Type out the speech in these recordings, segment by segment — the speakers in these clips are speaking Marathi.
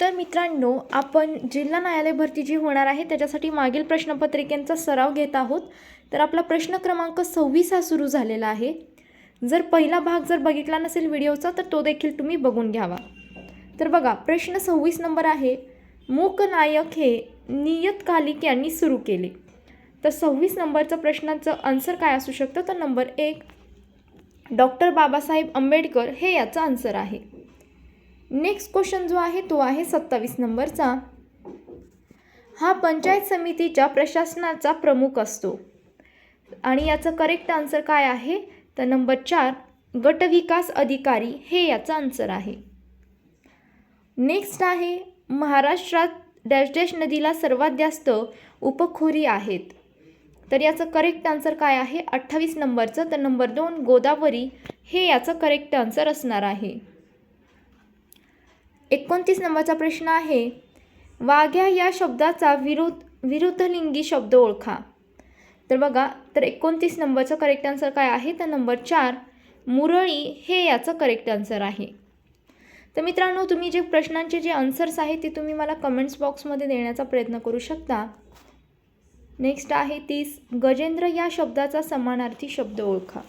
तर मित्रांनो आपण जिल्हा न्यायालय भरती जी होणार आहे. त्याच्यासाठी मागील प्रश्नपत्रिकेंचा सराव घेत आहोत. तर आपला प्रश्न क्रमांक सव्वीस हा सुरू झालेला आहे. जर पहिला भाग जर बघितला नसेल व्हिडिओचा तर तो देखील तुम्ही बघून घ्यावा. तर बघा प्रश्न सव्वीस नंबर आहे. मूकनायक हे नियतकालिक यांनी सुरू केले. तर सव्वीस नंबरचं प्रश्नाचं आन्सर काय असू शकतं? तर नंबर एक डॉक्टर बाबासाहेब आंबेडकर हे याचं आन्सर आहे. नेक्स्ट क्वेश्चन जो आहे तो आहे सत्तावीस नंबरचा. हा पंचायत समितीच्या प्रशासनाचा प्रमुख असतो. आणि याचं करेक्ट आन्सर काय आहे? तर नंबर चार गटविकास अधिकारी हे याचं आन्सर आहे. नेक्स्ट आहे महाराष्ट्रात डॅश डॅश नदीला सर्वात जास्त उपखोरी आहेत. तर याचं करेक्ट आन्सर काय आहे? अठ्ठावीस नंबरचं. तर नंबर दोन गोदावरी हे याचं करेक्ट आन्सर असणार आहे. एकोणतीस नंबरचा प्रश्न आहे वाघ्या या शब्दाचा विरुद्ध विरुद्धलिंगी शब्द ओळखा. तर बघा तर एकोणतीस नंबरचं करेक्ट आन्सर काय आहे? तर नंबर चार मुरळी हे याचं करेक्ट आन्सर आहे. तर मित्रांनो तुम्ही जे प्रश्नांचे जे आन्सर्स आहेत ते तुम्ही मला कमेंट्स बॉक्समध्ये देण्याचा प्रयत्न करू शकता. नेक्स्ट आहे तीस गजेंद्र या शब्दाचा समानार्थी शब्द ओळखा.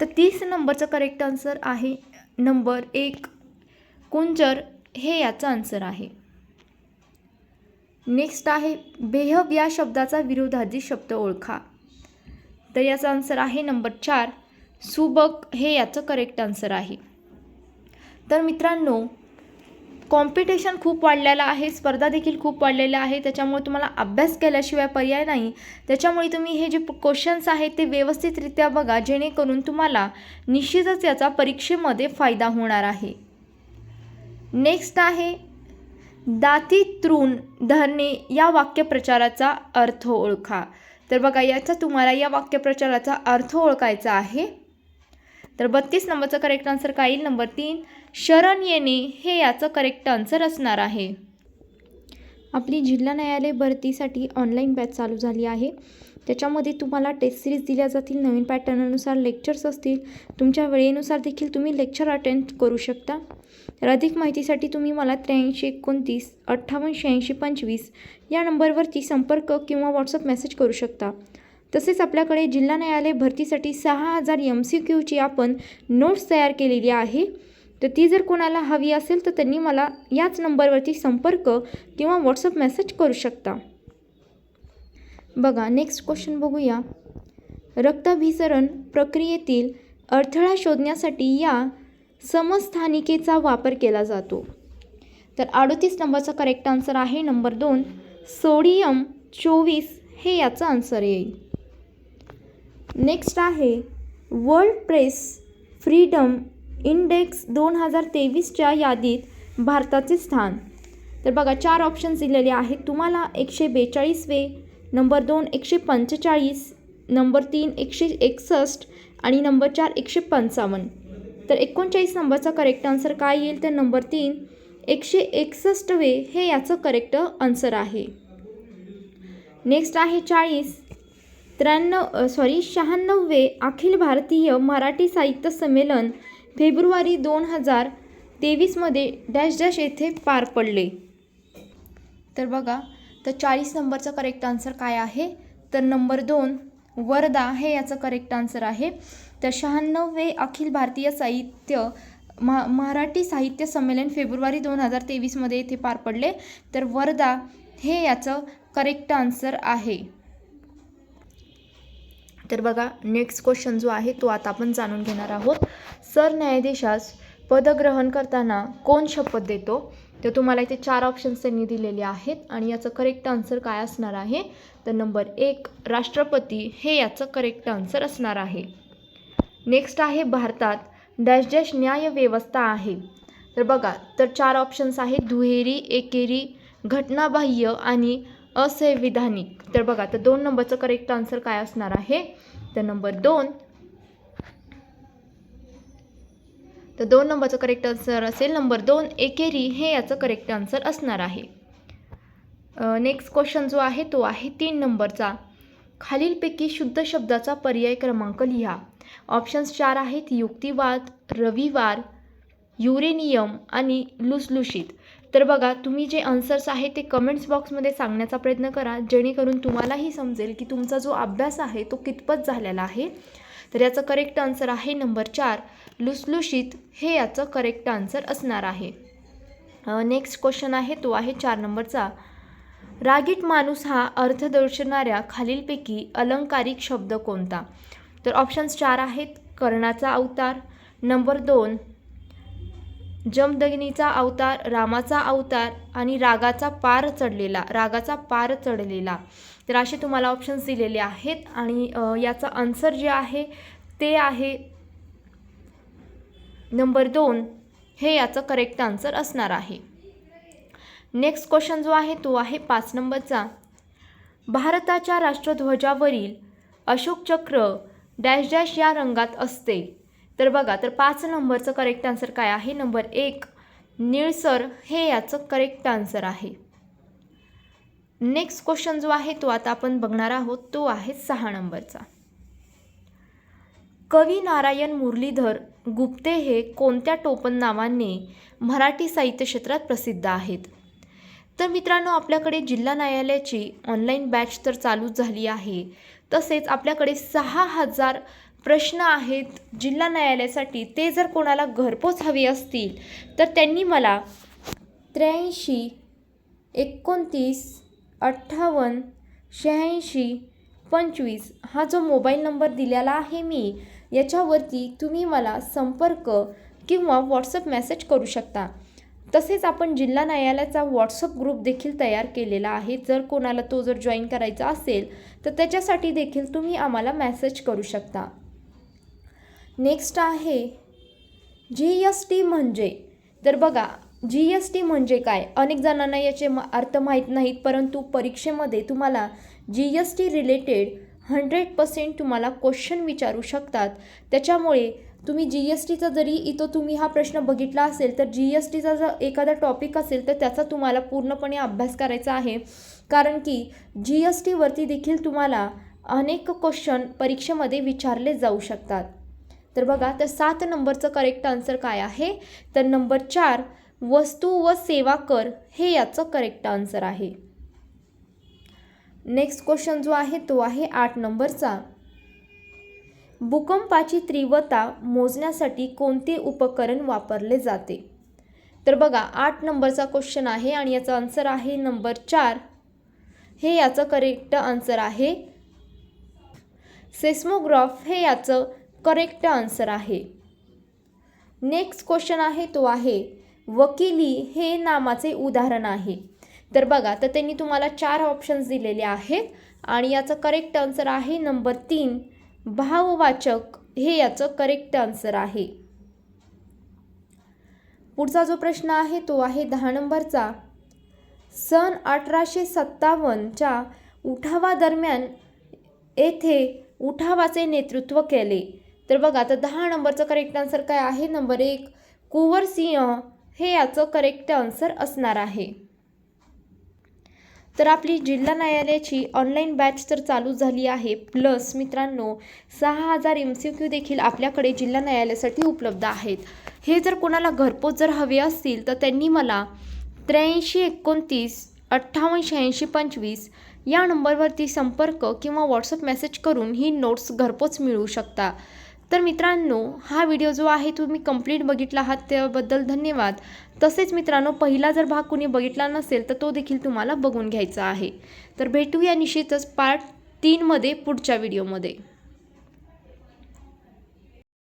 तर तीस नंबरचं करेक्ट आन्सर आहे नंबर एक कुंजर हे याचं आन्सर आहे. नेक्स्ट आहे बेहब या शब्दाचा विरोधाधी शब्द ओळखा. तर याचा आन्सर आहे नंबर चार सुबक हे याचं करेक्ट आन्सर आहे. तर मित्रांनो कॉम्पिटिशन खूप वाढलेलं आहे स्पर्धा देखील खूप वाढलेल्या आहे त्याच्यामुळे तुम्हाला अभ्यास केल्याशिवाय पर्याय नाही. त्याच्यामुळे तुम्ही हे जे क्वेश्चन्स आहेत ते व्यवस्थितरित्या बघा जेणेकरून तुम्हाला निश्चितच याचा परीक्षेमध्ये फायदा होणार आहे. नेक्स्ट आहे दाती तृण धरणे या वाक्यप्रचाराचा अर्थ ओळखा. तर बघा याचा तुम्हाला या वाक्यप्रचाराचा अर्थ ओळखायचा आहे. तर बत्तीस नंबरचं करेक्ट आन्सर काय येईल? नंबर तीन शरण येणे हे याचं करेक्ट आन्सर असणार आहे. आपली जिल्हा न्यायालय भरतीसाठी ऑनलाईन बॅच चालू झाली आहे. त्याच्यामध्ये तुम्हाला टेस्ट सिरीज दिल्या जातील नवीन पॅटर्ननुसार लेक्चर्स असतील. तुमच्या वेळेनुसार देखील तुम्ही लेक्चर अटेंड करू शकता. तर अधिक माहितीसाठी तुम्ही मला त्र्याऐंशी एकोणतीस अठ्ठावन्न शहाऐंशी पंचवीस या नंबरवरती संपर्क किंवा व्हॉट्सअप मेसेज करू शकता. तसेच आपल्याकडे जिल्हा न्यायालय भरतीसाठी सहा हजार एम सी क्यूची आपण नोट्स तयार केलेली आहे. तर ती जर कोणाला हवी असेल तर त्यांनी मला याच नंबरवरती संपर्क किंवा व्हॉट्सअप मेसेज करू शकता. बघा नेक्स्ट क्वेश्चन बघूया. रक्ताभिसरण प्रक्रियेतील अडथळा शोधण्यासाठी या समस्थानिकेचा वापर केला जातो. तर अडतीस नंबरचा करेक्ट आन्सर आहे. नंबर दोन सोडियम चोवीस हे याचं आन्सर येईल. नेक्स्ट आहे वर्ल्ड प्रेस फ्रीडम इंडेक्स दोन हजार तेवीसच्या यादीत भारताचे स्थान. तर बघा चार ऑप्शन्स दिलेले आहेत. तुम्हाला एकशे बेचाळीसवे नंबर दोन एकशे पंचेचाळीस नंबर तीन एकशे एकसष्ट आणि नंबर चार एकशे पंचावन्न. तर एकोणचाळीस नंबरचा करेक्ट आन्सर काय येईल? तर नंबर तीन एकशे एकसष्टवे हे याचं करेक्ट आन्सर आहे. नेक्स्ट आहे चाळीस त्र्याण्णव सॉरी शहाण्णववे अखिल भारतीय मराठी साहित्य संमेलन फेब्रुवारी दोन हजार तेवीसमध्ये डॅश डॅश येथे पार पडले. तर बघा तर चाळीस नंबरचं करेक्ट आन्सर काय आहे? तर नंबर दोन वर्धा हे याचं करेक्ट आन्सर आहे. तर शहाण्णववे अखिल भारतीय साहित्य महा मराठी साहित्य संमेलन फेब्रुवारी दोन हजार तेवीसमध्ये येथे पार पडले. तर वर्धा हे याचं करेक्ट आन्सर आहे. तर बघा नेक्स्ट क्वेश्चन जो आहे तो आता आपण जाणून घेणार आहोत. सरन्यायाधीशास पदग्रहण करताना कोण शपथ देतो? तर तुम्हाला इथे चार ऑप्शन्स त्यांनी दिलेले आहेत आणि याचं करेक्ट आन्सर काय असणार आहे? तर नंबर एक राष्ट्रपती हे याचं करेक्ट आन्सर असणार आहे. नेक्स्ट आहे भारतात डॅश डॅश न्यायव्यवस्था आहे. तर बघा तर चार ऑप्शन्स आहेत दुहेरी एकेरी घटनाबाह्य आणि असंविधानिक. तर बघा तर दोन नंबरचं करेक्ट आन्सर काय असणार आहे? तर नंबर दोन तर दोन नंबरचं करेक्ट आन्सर असेल. नंबर दोन एकेरी हे याचं करेक्ट आन्सर असणार आहे. नेक्स्ट क्वेश्चन जो आहे तो आहे तीन नंबरचा. खालीलपैकी शुद्ध शब्दाचा पर्याय क्रमांक लिहा. ऑप्शन्स चार आहेत युक्तिवाद रविवार युरेनियम आणि लुसलुशीत. तर बघा तुम्ही जे आन्सर्स आहे ते कमेंट्स बॉक्समध्ये सांगण्याचा प्रयत्न करा जेणेकरून तुम्हालाही समजेल की तुमचा जो अभ्यास आहे तो कितपत झालेला आहे. तर याचं करेक्ट आन्सर आहे नंबर चार. लुसलुशीत हे याचं करेक्ट आन्सर असणार आहे. नेक्स्ट क्वेश्चन आहे तो आहे चार नंबरचा. रागीट माणूस हा अर्थ दर्शवणाऱ्या खालीलपैकी अलंकारिक शब्द कोणता? तर ऑप्शन्स चार आहेत कर्णाचा अवतार. नंबर दोन जमदगिनीचा अवतार रामाचा अवतार आणि रागाचा पार चढलेला रागाचा पार चढलेला. तर असे तुम्हाला ऑप्शन्स दिलेले आहेत. आणि याचं आन्सर जे आहे ते आहे नंबर दोन. हे याचं करेक्ट आन्सर असणार आहे. नेक्स्ट क्वेश्चन जो आहे तो आहे पाच नंबरचा. भारताच्या राष्ट्रध्वजावरील अशोक चक्र डॅश डॅश या रंगात असते. तर बघा तर पाच नंबरचं करेक्ट आन्सर काय आहे? नंबर एक निळसर. हे याचं करेक्ट आन्सर आहे. नेक्स्ट क्वेश्चन जो आहे तो आता आपण बघणार आहोत तो आहे सहा नंबरचा. कवी नारायण मुरलीधर गुप्ते हे कोणत्या टोपण नावाने मराठी साहित्य क्षेत्रात प्रसिद्ध आहेत? तर मित्रांनो आपल्याकडे जिल्हा न्यायालयाची ऑनलाईन बॅच तर चालूच झाली आहे. तसेच आपल्याकडे सहा हजार प्रश्न आहेत जिल्हा न्यायालयासाठी. ते जर कोणाला घरपोच हवे असतील तर त्यांनी मला त्र्याऐंशी एकोणतीस अठ्ठावन्न शहाऐंशी पंचवीस हा जो मोबाईल नंबर दिलेला आहे मी याच्यावरती तुम्ही मला संपर्क किंवा व्हॉट्सअप मेसेज करू शकता. तसेच आपण जिल्हा न्यायालयाचा व्हॉट्सअप ग्रुप देखील तयार केलेला आहे. जर कोणाला तो जर जॉईन करायचा असेल तर त्याच्यासाठी देखील तुम्ही आम्हाला मेसेज करू शकता. नेक्स्ट आहे जी एस टी म्हणजे तर बघा जी एस टी म्हणजे काय? अनेक जणांना याचे म अर्थ माहीत नाहीत परंतु परीक्षेमध्ये तुम्हाला G S T related hundred percent तुम्हाला क्वेश्चन विचारू शकतात. त्याच्यामुळे तुम्ही जी एस टीचा जरी इथं तुम्ही हा प्रश्न बघितला असेल तर जी एस टीचा जर एखादा टॉपिक असेल तर त्याचा तुम्हाला पूर्णपणे अभ्यास करायचा आहे. कारण की जी एस टीवरती देखील तुम्हाला अनेक क्वेश्चन परीक्षेमध्ये विचारले जाऊ शकतात. तर बघा तर सात नंबरचं करेक्ट आन्सर काय आहे? तर नंबर चार वस्तू व सेवा कर हे याचं करेक्ट आन्सर आहे. नेक्स्ट क्वेश्चन जो आहे तो आहे आठ नंबरचा. भूकंपाची तीव्रता मोजण्यासाठी कोणते उपकरण वापरले जाते? तर बघा आठ नंबरचा क्वेश्चन आहे आणि याचा आन्सर आहे नंबर चार. हे याचं करेक्ट आन्सर आहे. सेस्मोग्राफ हे याचं करेक्ट आन्सर आहे. नेक्स्ट क्वेश्चन आहे तो आहे वकिली हे नामाचे उदाहरण आहे. तर बघा तर त्यांनी तुम्हाला चार ऑप्शन्स दिलेले आहेत आणि याचं करेक्ट आन्सर आहे नंबर तीन. भाववाचक हे याचं करेक्ट आन्सर आहे. पुढचा जो प्रश्न आहे तो आहे दहा नंबरचा. सन अठराशे सत्तावन्नच्या उठावादरम्यान येथे उठावाचे नेतृत्व केले. तर बघा तर दहा नंबरचं करेक्ट आन्सर काय आहे? नंबर एक कुंवर सिंह हे याचं करेक्ट आन्सर असणार आहे. तर आपली जिल्हा न्यायालयाची ऑनलाईन बॅच तर चालू झाली आहे. प्लस मित्रांनो सहा हजार एम सी क्यू देखील आपल्याकडे जिल्हा न्यायालयासाठी उपलब्ध आहेत. हे जर कोणाला घरपोच जर हवे असतील तर त्यांनी मला त्र्याऐंशी एकोणतीस अठ्ठावन्न शहाऐंशी पंचवीस या नंबरवरती संपर्क किंवा व्हॉट्सअप मेसेज करून ही नोट्स घरपोच मिळवू शकता. तर मित्रांनो हा व्हिडिओ जो आहे तुम्ही कंप्लीट बघितला आहात त्याबद्दल धन्यवाद. तसेच मित्रांनो पहिला जर भाग कुणी बघितला नसेल तर तो देखील तुम्हाला बघून घ्यायचा आहे. तर भेटूया निश्चितच पार्ट तीनमध्ये पुढच्या व्हिडिओमध्ये.